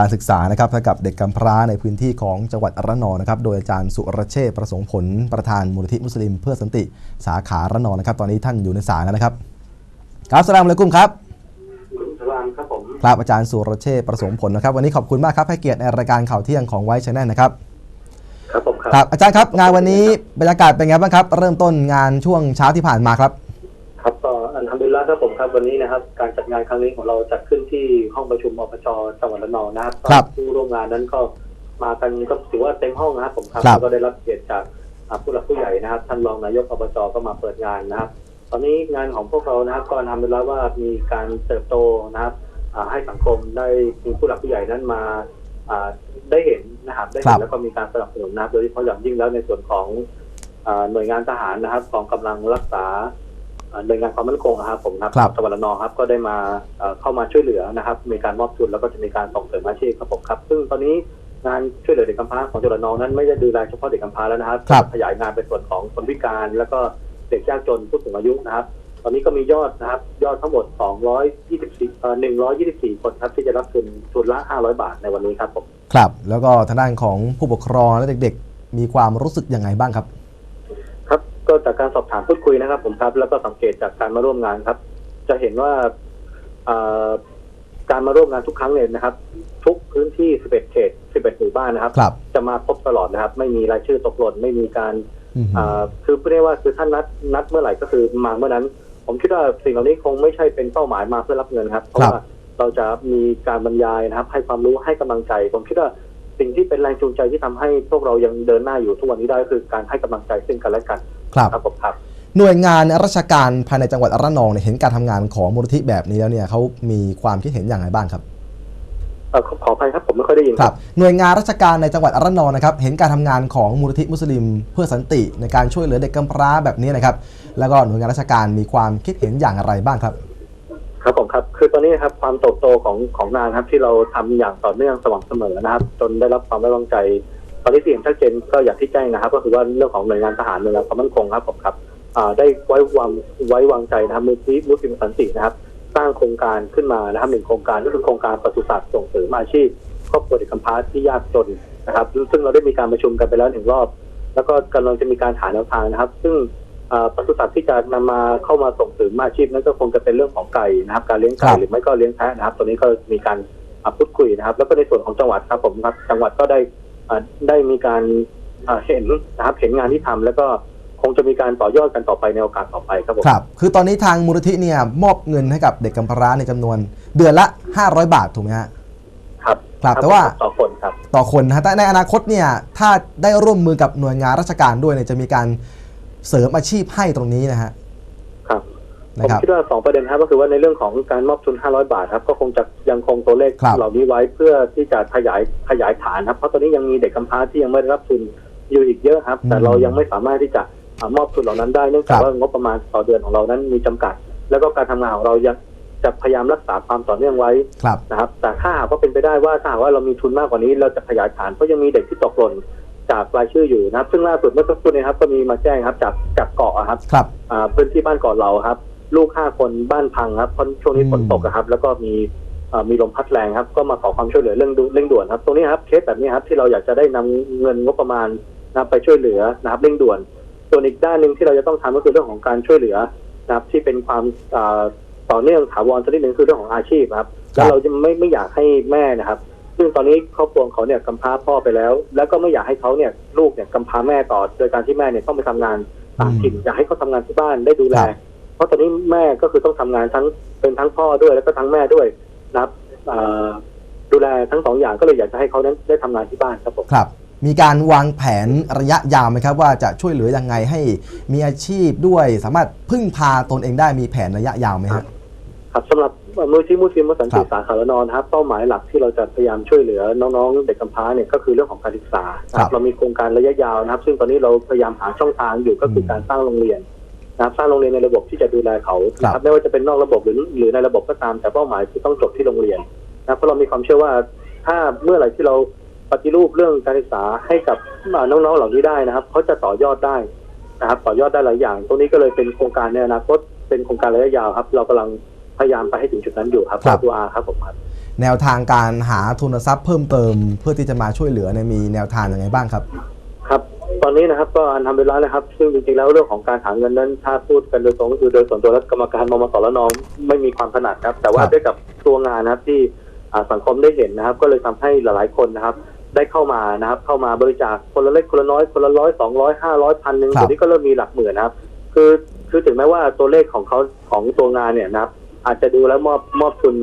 การศึกษานะครับให้กับเด็กกำพร้าในพื้นที่ของจังหวัดระนองนะครับ โดยอาจารย์สุรเชษฐ์ประสงค์ผลประธานมูลนิธิมุสลิม เพื่อสันติสาขาระนองนะครับ ตอนนี้ท่านอยู่ในสายแล้วนะครับ ครับสลามอะลัยกุมครับคุณสลามครับผมครับอาจารย์สุรเชษฐ์ประสงค์ผลนะครับ วันนี้ขอบคุณมากครับให้เกียรติในรายการข่าวเที่ยงของไว้ชแนลนะครับครับผมครับครับอาจารย์ครับงานวันนี้บรรยากาศเป็นไงบ้างครับ เริ่มต้นงานช่วงเช้าที่ผ่านมาครับ ครับก็ อันทำดุลิลละครับผมครับวันนี้นะครับ การจัดงานครั้งนี้ของเราจัดขึ้นที่ห้องประชุมอปชจังหวัดระนองนะครับครับผู้ร่วมงานนั้นก็มากันก็ถือว่าเต็มห้องนะครับผมครับแล้วก็ได้รับเกียรติจากผู้หลักผู้ใหญ่นะครับท่านรองนายกอบจก็มาเปิดงานนะครับ ตอนนี้งานของพวกเรานะครับ ก็ทำไปแล้วว่ามีการเติบโตนะครับให้สังคมได้มีผู้หลักผู้ใหญ่นั้นมาได้เห็นนะครับได้เห็นแล้วก็มีการสนับสนุนนะครับโดยเฉพาะอย่างยิ่งแล้วในส่วนของหน่วยงานทหารนะครับกองกำลังรักษา หน่วยงานความมั่นคงนะครับผมนะครับครับ จังหวัดระนองครับก็ได้มาเอ่อเข้ามาช่วยเหลือนะครับ มีการมอบทุนแล้วก็จะมีการส่งเสริมอาชีพครับผมครับ ซึ่งตอนนี้งานช่วยเหลือเด็กกำพร้าของจังหวัดระนองนั้นไม่ได้ดูแลเฉพาะเด็กกำพร้าแล้วนะครับ ครับ ขยายงานไปส่วนของคนพิการแล้วก็เด็กยากจนผู้สูงอายุนะครับ ตอนนี้ก็มียอดนะครับ ยอดทั้งหมด 224เอ่อ124 คนครับที่จะรับทุนทุนละ 500 บาทในวันนี้ครับผม ครับ แล้วก็ทางด้านของผู้ปกครองและเด็กๆ มีความรู้สึกยังไงบ้างครับครับ ก็จากการสอบถามพูดคุยนะครับ ผมครับ แล้วก็สังเกตจากการมาร่วมงานครับ จะเห็นว่าเอ่อการมาร่วมงานทุกครั้งเนี่ยนะครับ ทุกพื้นที่ 11 เขต 11 หมู่บ้านนะครับ ครับ จะมาครบตลอดนะครับ ไม่มีรายชื่อตกหล่นไม่มีการอืมอ่าคือพูดได้ว่าคือท่านนัดนัดเมื่อไหร่ก็คือมาเมื่อนั้น ผมคิดว่าสิ่งเหล่านี้คงไม่ใช่เป็นเป้าหมายมาเพื่อรับเงินครับ เพราะครับว่าเราจะมีการบรรยายนะครับ ให้ความรู้ให้กำลังใจ ผมคิดว่าสิ่งที่เป็นแรงจูงใจที่ทำให้พวกเรายังเดินหน้าอยู่ทุกวันนี้ได้ก็คือการให้กำลังใจซึ่งกันและกัน ครับครับผมครับ หน่วยงานราชการภายในจังหวัดระนองเนี่ยเห็นการทำงานของมูลนิธิแบบนี้แล้วเนี่ยเขามีความคิดเห็นอย่างไรบ้างครับเอ่อขอขออภัยครับผมไม่ค่อยได้ยินครับ หน่วยงานราชการในจังหวัดระนองนะครับเห็นการทำงานของมูลนิธิมุสลิม เพื่อสันติในการช่วยเหลือเด็กกำพร้าแบบนี้นะครับ แล้วก็หน่วยงานราชการมีความคิดเห็นอย่างไรบ้างครับ ครับผมครับ คือตอนนี้นะครับความเติบโตของของงานครับที่เราทำอย่างต่อเนื่องสม่ำเสมอนะครับ จนได้รับความไว้วางใจต อนนี้ที่เห็นชัดเจนก็อย่างที่แจ้งนะครับ ก็คือว่าเรื่องของหน่วยงานทหารหน่วยงานความมั่นคงครับผมครับอ่าได้ไว้วางไว้วางใจนะครับมูลที่มุสลิมสันตินะครับ สร้างโครงการขึ้นมานะครับหนึ่งโครงการก็คือโครงการปศุสัตว์ส่งเสริมอาชีพครอบครัวเด็กกำพร้าที่ยากจนนะครับ ซึ่งเราได้มีการประชุมกันไปแล้วหนึ่งรอบ แล้วก็กำลังจะมีการหาแนวทางนะครับ ซึ่งเอ่อปศุสัตว์ที่จะนำมาเข้ามาส่งเสริมอาชีพนั้นก็คงจะเป็นเรื่องของไก่นะครับ การเลี้ยงไก่ครับหรือไม่ก็เลี้ยงแพะนะครับ ตัวนี้ก็มีการอะพูดคุยนะครับ แล้วก็ในส่วนของจังหวัดครับผมครับจังหวัดก็ได้อะ ได้มีการอะเห็นนะครับเห็นงานที่ทำแล้วก็คงจะมีการต่อยอดกันต่อไปในโอกาสต่อไปครับผมครับ คือตอนนี้ทางมูลนิธิเนี่ยมอบเงินให้กับเด็กกำพร้าในจำนวน เดือนละ 500 บาทถูกไหมฮะครับครับแต่ว่าต่อคนครับต่อคนนะฮะแต่ในอนาคตเนี่ยถ้าได้ร่วมมือกับหน่วยงานราชการด้วยเนี่ยจะมีการเสริมอาชีพให้ตรงนี้นะฮะครับนะ ผมครับคิดว่าสองประเด็นครับก็คือว่าในเรื่องของการมอบทุน 500 บาทครับก็คงจะยังคงตัวเลขครับเหล่านี้ไว้เพื่อที่จะขยายขยายฐานครับเพราะตอนนี้ยังมีเด็กกำพร้าที่ยังไม่ได้รับทุนอยู่อีกเยอะครับ แต่เรายังไม่สามารถที่จะอ่ามอบทุนเหล่านั้นได้เนื่องจากว่างบประมาณต่อเดือนของเรานั้นมีจำกัด แล้วก็การทำงานของเรายังจะพยายามรักษาความต่อเนื่องไว้ครับนะครับ แต่ถ้าหากว่าเป็นไปได้ว่าถ้าหากว่าเรามีทุนมากกว่านี้เราจะขยายฐานเพราะยังมีเด็กที่ตกหล่นจากรายชื่ออยู่นะครับ ซึ่งล่าสุดเมื่อสักครู่นี้ครับก็มีมาแจ้งครับจากจากเกาะอะครับครับอ่าพื้นที่บ้านเกาะเราครับ ลูกห้าคนบ้านพังครับเพราะช่วงนี้อืมฝนตกอะครับ แล้วก็มีอ่ามีลมพัดแรงครับ ก็มาขอความช่วยเหลือเรื่องด่วนเร่งด่วนครับตรงนี้ครับเคสแบบนี้ครับที่เราอยากจะได้นำเงินงบประมาณนะครับไปช่วยเหลือนะครับเร่งด่วน ส่วนอีกด้านหนึ่งที่เราจะต้องทำก็คือเรื่องของการช่วยเหลือนะครับ ที่เป็นความอ่าต่อเนื่องถาวรชนิดหนึ่งคือเรื่องของอาชีพครับครัแล้วบเราจะไม่ไม่อยากให้แม่นะครับ ซึ่งตอนนี้ครอบครัวของเขาเนี่ยกำพร้าพ่อไปแล้ว แล้วก็ไม่อยากให้เขาเนี่ยลูกเนี่ยกำพร้าแม่ต่อ โดยการที่แม่เนี่ยต้องไปทำงานต่างถิ่นอยากให้เขาทำงานที่บ้านได้ดูแลค รับเพราะตอนนี้แม่ก็คือต้องทำงานทั้งเป็นทั้งพ่อด้วยแล้วก็ทั้งแม่ด้วยนะครับเอ่อดูแลทั้งสองอย่างก็เลยอยากจะให้เขานั้นได้ทำงานที่บ้านครับผมครับ มีการวางแผนระยะยาวไหมครับ ว่าจะช่วยเหลือยังไงให้มีอาชีพด้วย สามารถพึ่งพาตนเองได้มีแผนระยะยาวไหมฮะครับสำหรับมูลที่มุสลิมมุสันครัติบสาขาละนอนนะครับเป้าหมายหลักที่เราจะพยายามช่วยเหลือน้องๆ เด็กกำพร้าเนี่ยก็คือเรื่องของการศึกษานะครับเรามีโครงการระยะยาวนะครับ ซึ่งตอนนี้เราพยายามหาช่องทางอยู่ก็คือการสร้างโรงเรียน นะครับสร้างโรงเรียนในระบบที่จะดูแลเขานะครับไม่ว่าจะเป็นนอกระบบหรือหรือในระบบก็ตามแต่เป้าหมายคือต้องจบที่โรงเรียนนะครับเพราะเรามีความเชื่อว่า ถ้าเมื่อไหร่ที่เราปฏิรูปเรื่องการศึกษาให้กับน้องๆเหล่านี้ได้นะครับเขาจะต่อยอดได้นะครับต่อยอดได้หลายอย่าง ตรงนี้ก็เลยเป็นโครงการในอนาคตเป็นโครงการระยะยาวครับ เรากำลังพยายามไปให้ถึงจุดนั้นอยู่ครับครับตัวอาครับผมครับแนวทางการหาทุนทรัพย์เพิ่มเติม เพื่อที่จะมาช่วยเหลือเนี่ยมีแนวทางยังไงบ้างครับครับ ตอนนี้นะครับก็อันทำเวลานะครับ ซึ่งจริงๆแล้วเรื่องของการหาเงินนั้นถ้าพูดกันโดยตรงก็คือโดยส่วนตัวและกรรมการมมสและน้องไม่มีความถนัดครับ แต่ว่าครับด้วยกับตัวงานนะครับที่อ่าสังคมได้เห็นนะครับ ก็เลยทำให้หลายๆคนนะครับ ได้เข้ามานะครับ เข้ามาบริจาคคนละเล็กคนละน้อยคนละร้อยสองร้อยห้าร้อยพันหนึ่งครับเดี๋ยวนี้ก็เริ่มมีหลักหมื่นนะครับ คือคือถึงแม้ว่าตัวเลขของเขาของตัวงานเนี่ยนะครับ อาจจะดูแล้วมอบมอบทุน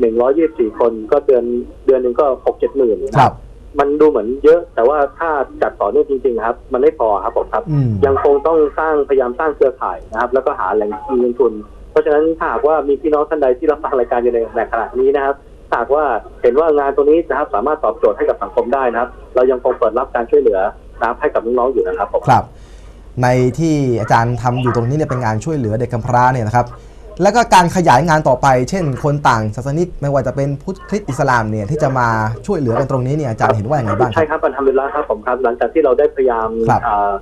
หนึ่งร้อยยี่สิบสี่คนก็เดือนเดือนหนึ่งก็หกเจ็ดหมื่นนะครับ มันดูเหมือนเยอะ แต่ว่าถ้าจัดต่อเนื่องจริงๆครับ มันไม่พอครับผมครับ อืม ยังคงต้องสร้างพยายามสร้างเครือข่ายนะครับ แล้วก็หาแหล่งเงินทุน เพราะฉะนั้นถ้าหากว่ามีพี่น้องท่านใดที่รับฟังรายการอยู่ในในขณะนี้นะครับถ้าหากว่าเห็นว่างานตรงนี้นะครับสามารถตอบโจทย์ให้กับสังคมได้นะครับ เรายังคงเปิดรับการช่วยเหลือนะครับให้กับน้องๆอยู่นะครับผม ครับ ในที่อาจารย์ทำอยู่ตรงนี้เนี่ยเป็นงานช่วยเหลือเด็กกำพร้าเนี่ยนะครับ แล้วก็การขยายงานต่อไป เช่น คนต่างศาสนิกไม่ว่าจะเป็นพุทธคริสต์อิสลามเนี่ยที่จะมาช่วยเหลือกันตรงนี้เนี่ยอาจารย์เห็นว่าอย่างไรบ้างคใช่รับครับอันทำเวลาครับผมครับ หลังจากที่เราได้พยายามครับ อ่า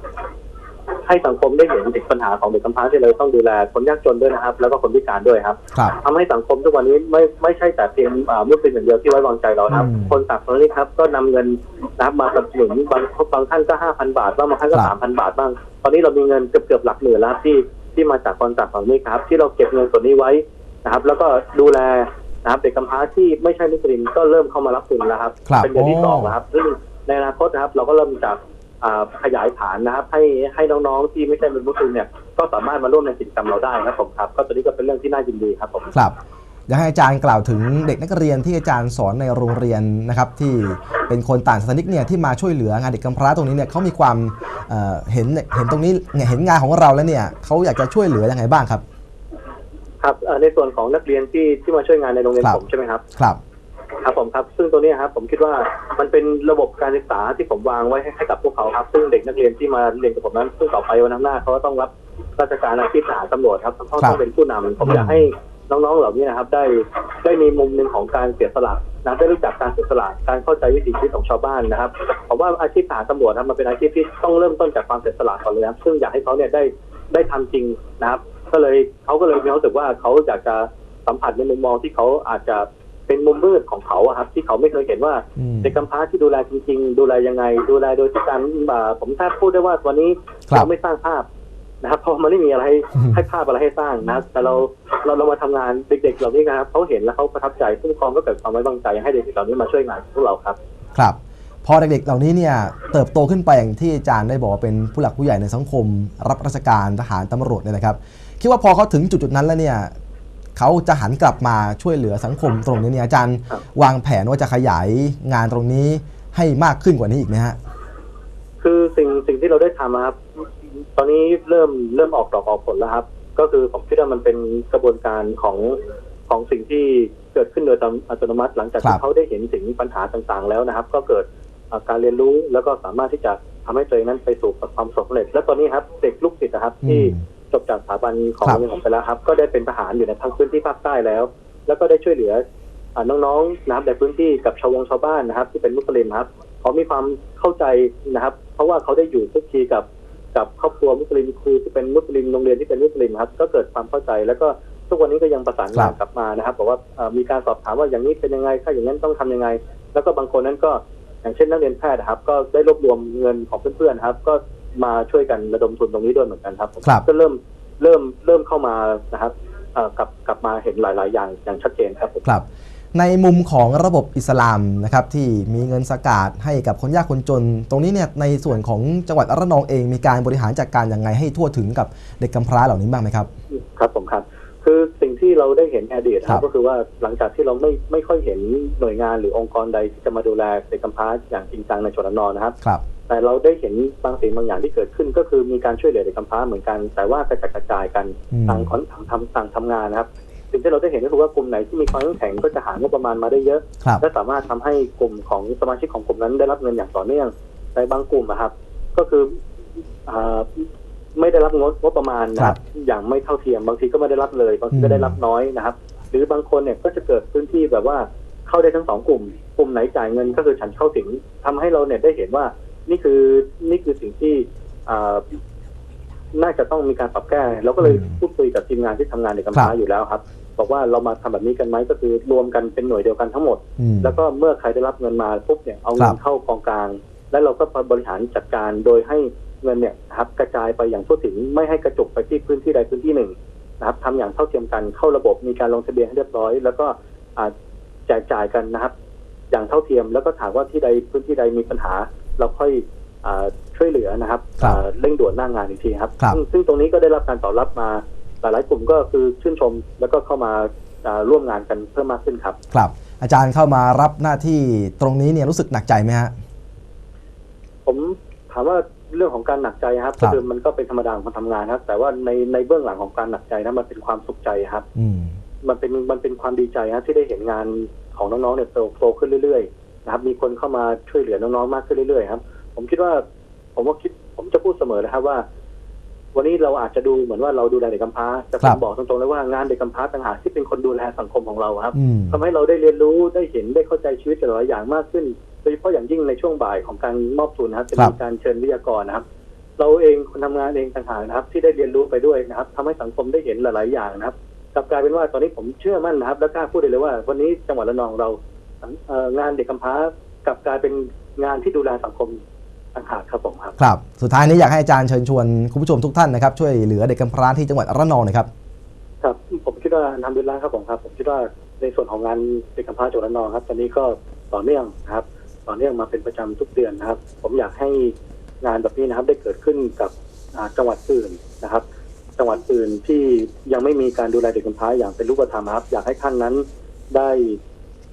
ให้สังคมได้เห็นถึงปัญหาของเด็กกำพร้าที่เราต้องดูแลคนยากจนด้วยนะครับ แล้วก็คนพิการด้วยครับครับ ทำให้สังคมทุกวันนี้ไม่ไม่ใช่แต่เพียงอ่ามุสลิมอย่างเดียวที่ไว้วางใจเรานะครับ อืมคนต่างศาสนาครับก็นำเงินนะครับมาสนับสนุนบางบางท่านก็ห้าพันบาทบ้างบางท่านก็ครับ สามพันบาทบ้าง ตอนนี้เรามีเงินเกือบเกือบหลักหมื่นแล้วที่ ที่มาจากคนต่างศาสนาครับ ที่เราเก็บเงินส่วนนี้ไว้นะครับ แล้วก็ดูแลนะครับเด็กกำพร้าที่ไม่ใช่มุสลิมก็เริ่มเข้ามารับทุนแล้วครับ ครับเป็นเดือนที่โอ้สองแล้วครับซึ่งในอนาคตนะครับ เราก็เริ่มจากอ่าขยายฐานนะครับ ให้ให้น้องๆที่ไม่ใช่เป็นมุสลิมเนี่ยก็สามารถมาร่วมในกิจกรรมเราได้ครับผมครับ ก็ตัวนี้ก็เป็นเรื่องที่น่ายินดีครับผม ครับ อยากให้อาจารย์กล่าวถึงเด็กนักเรียนที่อาจารย์สอนในโรงเรียนนะครับที่เป็นคนต่างศาสนิกเนี่ยที่มาช่วยเหลืองานเด็กกำพร้าตรงนี้เนี่ยเขามีความเอ่อเห็นเห็นตรงนี้เนี่ยเห็นงานของเราแล้วเนี่ยเขาอยากจะช่วยเหลือยังไงบ้างครับ ครับเอ่อในส่วนของนักเรียนที่ที่มาช่วยงานในโรงเรียนครับ ผมใช่ไหมครับครับ ครับผมครับ ซึ่งตัวเนี้ยครับผมคิดว่ามันเป็นระบบการศึกษาที่ผมวางไว้ให้ให้กับพวกเขาครับ ซึ่งเด็กนักเรียนที่มาเรียนกับผมนั้นซึ่งต่อไปวันข้างหน้าเขาก็ต้องรับราชการอาชีพทหารตำรวจครับเขาครัต้อบงเป็นผู้นำผมอยากให้ น้องๆเหล่านี้นะครับ ได้ได้มีมุมหนึ่งของการเสียสละนะได้รู้จักการเสียสละการเข้าใจวิถีชีวิตของชาวบ้านนะครับผมว่าอาชีพทหารตำรวจนะครับมันเป็นอาชีพที่ต้องเริ่มต้นจากความเสียสละก่อนเลยครับซึ่งอยากให้เขาเนี่ยได้ได้ทำจริงนะครับ ก็เลยเขาก็เลยมีความรู้สึกว่าเขาอยากจะสัมผัสในมุมมองที่เขาอาจจะเป็นมุมมืดของเขาอะครับ ที่เขาไม่เคยเห็นว่าอืมเด็กกำพร้าที่ดูแลจริง ๆ ดูแลยังไง ดูแลโดยที่การอ่าผมถ้าพูดได้ว่าวันนี้ครับเราไม่สร้างภาพ นะครับเพราะมันไม่มีอะไรให้อืมให้ภาพอะไรให้สร้างนะ แต่เราเราเรามาทำงานเด็ก ๆ เหล่านี้นะครับเขาเห็นแล้วเขาประทับใจผู้ปกครองก็เกิดความไว้วางใจให้เด็กๆเหล่านี้มาช่วยงานพวกเราครับ ครับพอเด็กๆ เหล่านี้เนี่ยเติบโตขึ้นไปอย่างที่อาจารย์ได้บอกว่าเป็นผู้หลักผู้ใหญ่ในสังคม รับราชการทหารตำรวจเนี่ยนะครับ คิดว่าพอเขาถึงจุดๆนั้นแล้วเนี่ยเขาจะหันกลับมาช่วยเหลือสังคมตรงนี้เนี่ยอาจารย์ครับวางแผนว่าจะขยายงานตรงนี้ให้มากขึ้นกว่านี้อีกไหมฮะคือสิ่งสิ่งที่เราได้ทำนะครับต อนนี้เริ่มเริ่มออกดอกออกผลแล้วครับ ก็คือผมคิดว่ามันเป็นกระบวนการของของสิ่งที่เกิดขึ้นโดยอัตโนมัติ หลังจากครัที่บเขาได้เห็นถึงปัญหาต่างๆ แล้วนะครับ ก็เกิดอ่าการเรียนรู้แล้วก็สามารถที่จะทำให้ตัวเองนั้นไปสู่ความสำเร็จ และตอนนี้ครับเด็กลูกศิษย์นะครับ ที่อืมจบจากสถาบันของครับโรงเรียนผมไปแล้วครับ ก็ได้เป็นทหารอยู่ในทางพื้นที่ภาคใต้แล้ว แล้วก็ได้ช่วยเหลืออ่าน้องๆนะครับในพื้นที่กับชาววงชาวบ้านนะครับ ที่เป็นมุสลิมครับเขามีความเข้าใจนะครับ เพราะว่าเขาได้อยู่ทุกทีกับ กับครอบครัวมุสลิมครูที่เป็นมุสลิมโรงเรียนที่เป็นมุสลิมครับก็เกิดความเข้าใจแล้วก็ทุกวันนี้ก็ยังประสานงานครับกลับมานะครับบอกว่าเอ่อมีการสอบถามว่าอย่างนี้เป็นยังไงถ้าอย่างนั้นต้องทำยังไง แล้วก็บางคนนั้นก็อย่างเช่นนักเรียนแพทย์นะครับ ก็ได้รวบรวมเงินของเพื่อนๆครับ ก็มาช่วยกันระดมทุนตรงนี้ด้วยเหมือนกันครับครับก็เริ่มเริ่มเริ่มเข้ามานะครับเอ่อกลับกลับมาเห็นหลาย ๆ อย่างอย่างชัดเจนครับผมครับ ในมุมของระบบอิสลามนะครับที่มีเงินสกาดให้กับคนยากคนจน ตรงนี้เนี่ยในส่วนของจังหวัดระนองเองมีการบริหารจัดการยังไงให้ทั่วถึงกับเด็กกำพร้าเหล่านี้บ้างไหมครับ ครับผมครับ คือสิ่งที่เราได้เห็นในอดีตคครัรับบก็คือว่าหลังจากที่เราไม่ไม่ค่อยเห็นหน่วยงานหรือองค์กรใดที่จะมาดูแลเด็กกำพร้าอย่างจริงจังในชนนอนนะครับครับแต่เราได้เห็นบางสิ่งบางอย่างที่เกิดขึ้น ก็คือมีการช่วยเหลือเด็กกำพร้าเหมือนกัน แต่ว่ากระจัดกระจายกันอืมต่างคนต่างทำต่างทำงานนะครับ สิ่งที่เราได้เห็นก็คือว่ากลุ่มไหนที่มีความเข้มแข็งก็จะหางบประมาณมาได้เยอะครับและสามารถทำให้กลุ่มของสมาชิกของกลุ่มนั้นได้รับเงินอย่างต่อเนื่องแต่บางกลุ่มนะครับ ก็คืออ่าไม่ได้รับงบงบประมาณนะครับ อย่างไม่เท่าเทียมบางทีก็ไม่ได้รับเลยบางทีอืก็มได้รับน้อยนะครับ หรือบางคนเนี่ยก็จะเกิดพื้นที่แบบว่าเข้าได้ทั้งสองกลุ่ม กลุ่มไหนจ่ายเงินก็คือฉันเข้าถึงทำให้เราเนี่ยได้เห็นว่านี่คือนี่คือสิ่งที่อ่า น่าจะต้องมีการปรับแก้เราก็เลยอืมพูดคุยกับทีมงานที่ทำงานในกำพครัร้าบอยู่แล้วครับบอกว่าเรามาทำแบบนี้กันไหมก็คือรวมกันเป็นหน่วยเดียวกันทั้งหมดอืมแล้วก็เมื่อใครได้รับเงินมาปุ๊บเนี่ยเอาคเงิรันบเข้ากองกลาง แล้วเราก็บริหารจัดการโดยให้เงินเนี่ยนะครับกระจายไปอย่างทั่วถึงไม่ให้กระจุกไปที่พื้นที่ใดพื้นที่หนึ่งนะครับทำอย่างเท่าเทียมกันเข้าระบบมีการลงทะเบียนให้เรียบร้อย แล้วก็อ่าแจกจ่ายกันนะครับ อย่างเท่าเทียมแล้วก็ถามว่าที่ใดพื้นที่ใดมีปัญหา เราค่อยอ่า ช่วยเหลือนะครับครับอ่าเร่งด่วนหน้างานอีกทีครับครับ ซึ่งซึ่งตรงนี้ก็ได้รับการตอบรับมาหลายๆกลุ่มก็คือชื่นชม แล้วก็เข้ามาอ่าร่วมงานกันเพิ่มมากขึ้นครับ ครับ อาจารย์เข้ามารับหน้าที่ตรงนี้เนี่ยรู้สึกหนักใจไหมฮะ ผมถามว่าเรื่องของการหนักใจครับครัก็บคือมันก็เป็นธรรมดาของคนทำงานครับ แต่ว่าในในเบื้องหลังของการหนักใจนะมันเป็นความสุขใจครับ อืม มันเป็นมันเป็นความดีใจครับที่ได้เห็นงานของน้องๆเนี่ยโตโตขึ้นเรื่อยๆนะครับมีคนเข้ามาช่วยเหลือน้องๆมากขึ้นเรื่อยๆครับ ผมคิดว่า ผมว่าคิด ผมจะพูดเสมอนะครับว่า วันนี้เราอาจจะดูเหมือนว่าเราดูแลเด็กกำพร้าแต่ผครัมบบอกตรงๆเลยว่างานเด็กกำพร้าต่างหากที่เป็นคนดูแลสังคมของเราครับอืมทำให้เราได้เรียนรู้ได้เห็นได้เข้าใจชีวิตแต่ละอย่างมากขึ้นโดยเฉพาะอย่างยิ่งในช่วงบ่ายของการมอบทุนนะครับจะครัมีบการเชิญวิทยากรนะครับ เราเองคนทำงานเองต่างหากนะครับ ที่ได้เรียนรู้ไปด้วยนะครับทำให้สังคมได้เห็นหลาย ๆ อย่างนะครับกลับกลายเป็นว่าตอนนี้ผมเชื่อมั่นนะครับ และกล้าพูดได้เลยว่า วันนี้จังหวัดระนองเราเอ่องานเด็กกำพร้ากลับกลายเป็นงานที่ดูแลสังคม ต่างหากครับผมครับ ครับ สุดท้ายนี้อยากให้อาจารย์เชิญชวนคุณผู้ชมทุกท่านนะครับช่วยเหลือเด็กกำพร้าที่จังหวัดระนองหน่อยครับ ครับ ผมคิดว่าทำดีแล้วครับผมครับ ผมคิดว่าในส่วนของงานเด็กกำพร้าจังหวัดระนองครับ ตอนนี้ก็ต่อเนื่องนะครับ ต่อเนื่องมาเป็นประจำทุกเดือนนะครับ ผมอยากให้งานแบบนี้นะครับได้เกิดขึ้นกับอ่าจังหวัดอื่นนะครับ จังหวัดอื่นที่ยังไม่มีการดูแลเด็กกำพร้าอย่างเป็นรูปธรรมครับ อยากให้ท่านนั้นได้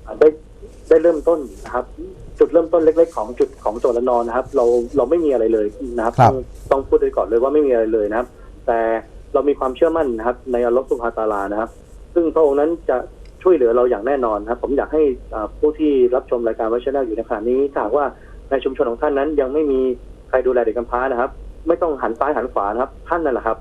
อ่าได้ได้เริ่มต้นนะครับ จุดเริ่มต้นเล็ก ๆ ของจุดของจังหวัดระนองนะครับ เราเราไม่มีอะไรเลยนะครับครับ ต้องต้องพูดไปก่อนเลยว่าไม่มีอะไรเลยนะครับ แต่เรามีความเชื่อมั่นนะครับ ในอัลลอฮฺสุบฮาตะอาลานะครับ ซึ่งพระองค์นั้นจะช่วยเหลือเราอย่างแน่นอนนะครับ ผมอยากให้อ่าผู้ที่รับชมรายการวัชนาอยู่ในขณะนี้ถ้าหากว่าในชุมชนของท่านนั้น ยังไม่มีใครดูแลเด็กกำพร้านะครับ ไม่ต้องหันซ้ายหันขวานะครับ ท่านนั่นแหละครับ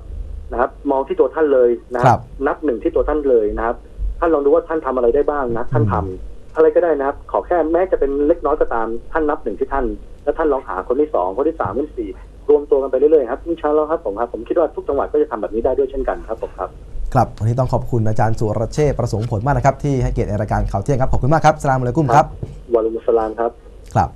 นะครับ มองที่ตัวท่านเลยนะคครัรับนับหนึ่งที่ตัวท่านเลยนะครับ ท่านลองดูว่าท่านทำอะไรได้บ้างนะท่านทำ อะไรก็ได้นะครับ ขอแค่แม้จะเป็นเล็กน้อยก็ตามท่านนับหนึ่งที่ท่าน แล้วท่านลองหาคนที่สองคนที่สามคนที่สี่รวมตัวกันไปเรื่อยๆครับอินชาอัลลอฮ์ครับผมครับผมคิดว่าทุกจังหวัดก็จะทำแบบนี้ได้ด้วยเช่นกันครับผมครับครับวันนี้ต้องขอบคุณอาจารย์สุรเชษฐ์ประสงค์ผลมากนะครับที่ให้เกียรติในรายการข่าวเที่ยงครับขอบคุณมากครับสลามอะลัยกุมครับวะลุมุสสลามครับครับ